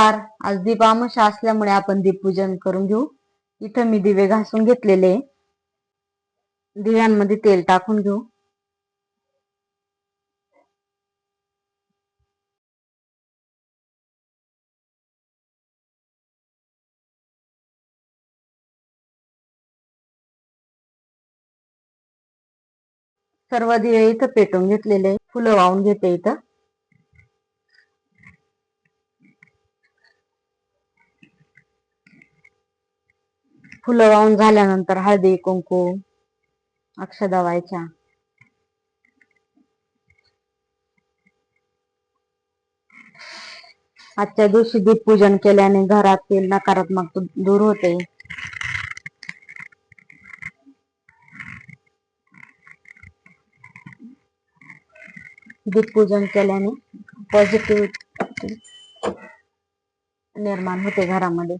आज दीपामशा असल्यामुळे आपण दीपपूजन करून घेऊ. इथं मी दिवे घासून घेतलेले. दिव्यांमध्ये तेल टाकून घेऊ. सर्व दिवे इथं पेटून घेतलेले. फुलं वाहून घेते इथं. फुलं वाहून झाल्यानंतर हळदी कुंकू अक्षदा व्हायच्या. आजच्या दिवशी दीपपूजन केल्याने घरातील नकारात्मक दूर होते. दीपपूजन केल्याने पॉझिटिव्ह निर्माण होते घरामध्ये.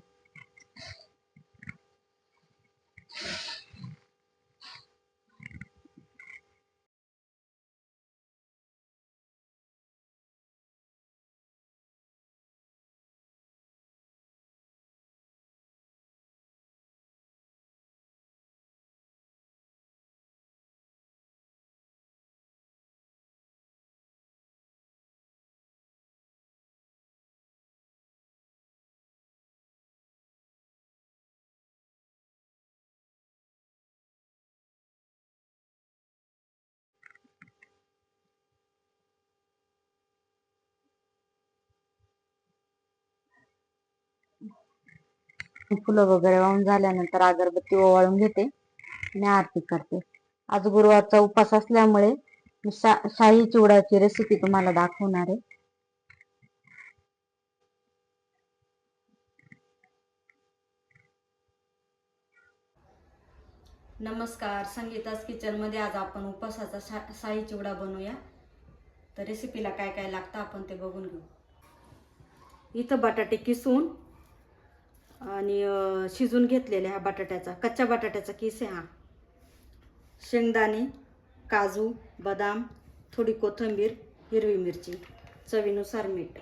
फुलं वगैरे वाहून झाल्यानंतर अगरबत्ती ओवाळून घेते. आणि आरती करते. आज गुरुवारचा उपास असल्यामुळे मी शा- शाही चिवडाची रेसिपी तुम्हाला दाखवणार आहे. नमस्कार. संगीताच किचनमध्ये आज आपण उपवासाचा शा शाही चिवडा बनवूया. तर रेसिपीला काय काय लागतं आपण ते बघून घेऊ. इथं बटाटे किसून आणि शिजून घेतलेल्या हा बटाट्याचा कच्च्या बटाट्याचा किस आहे हा? शेंगदाणे काजू बदाम थोडी कोथिंबीर हिरवी मिरची चवीनुसार मीठ.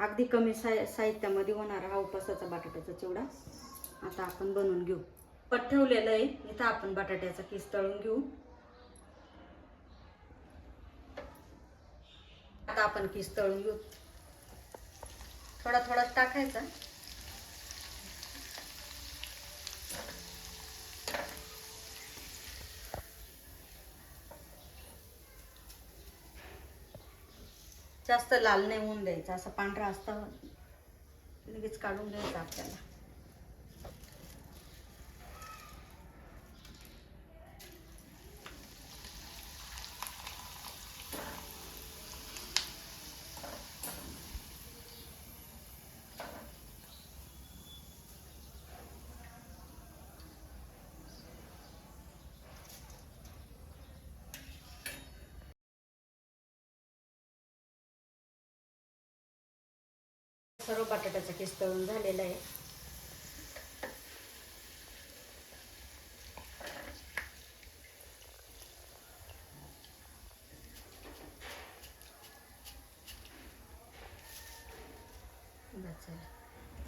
अगदी कमी साय साहित्यामध्ये होणारा हा उपसाचा बटाट्याचा चिवडा आता आपण बनवून घेऊ. पट ठेवलेलं आहे. इथं आपण बटाट्याचा किस तळून घेऊ. आता आपण किस तळून घेऊ. थोडा थोडा टाकायचा. जास्त लाल नाही होऊन द्यायचा. असं पांढरा असता. लगेच काढून द्यायचा आपल्याला. सर्व बटाट्याचा केस तळून झालेला आहे.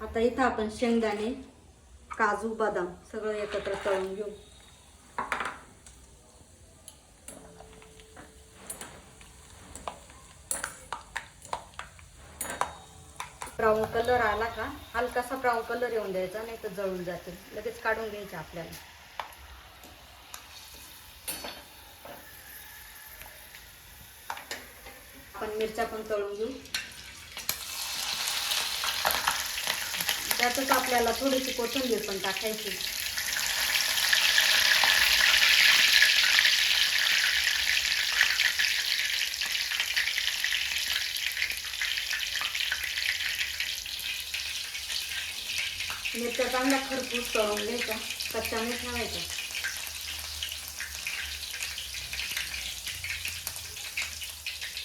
आता इथं आपण शेंगदाणे काजू बदाम सगळं एकत्र तळून घेऊ. ब्राऊन कलर आला का हलकासा ब्राऊन कलर येऊन द्यायचा नाही तर जळून जातील. लगेच काढून घ्यायचे आपल्याला. आपण मिरच्या पण तळून घेऊ. त्यातच आपल्याला थोडीशी कोथिंबीर पण टाकायची. मिरच्या चांगल्या खरपूस तळून घ्यायच्या कच्चा नाही ठेवायच्या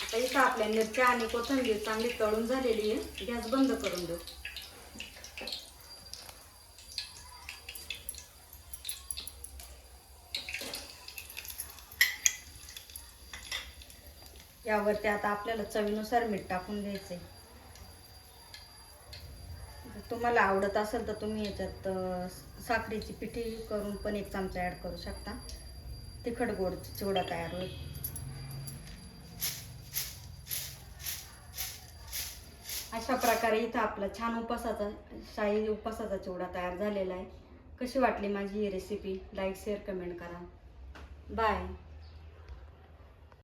आता इथं आपल्या मिरच्या आणि कोथंबीर चांगली तळून झालेली आहे. गॅस बंद करून देऊ. यावरती आता आपल्याला चवीनुसार मीठ टाकून घ्यायचंय. तुम्हाला आवडत असेल तर तुम्ही याच्यात साखरेची पिठी करून पण एक चमचा ॲड करू शकता. तिखट गोड चिवडा तयार होईल. अशा प्रकारे इथं आपला छान उपासाचा शाही उपासाचा चिवडा तयार झालेला आहे. कशी वाटली माझी ही रेसिपी लाईक शेअर कमेंट करा. बाय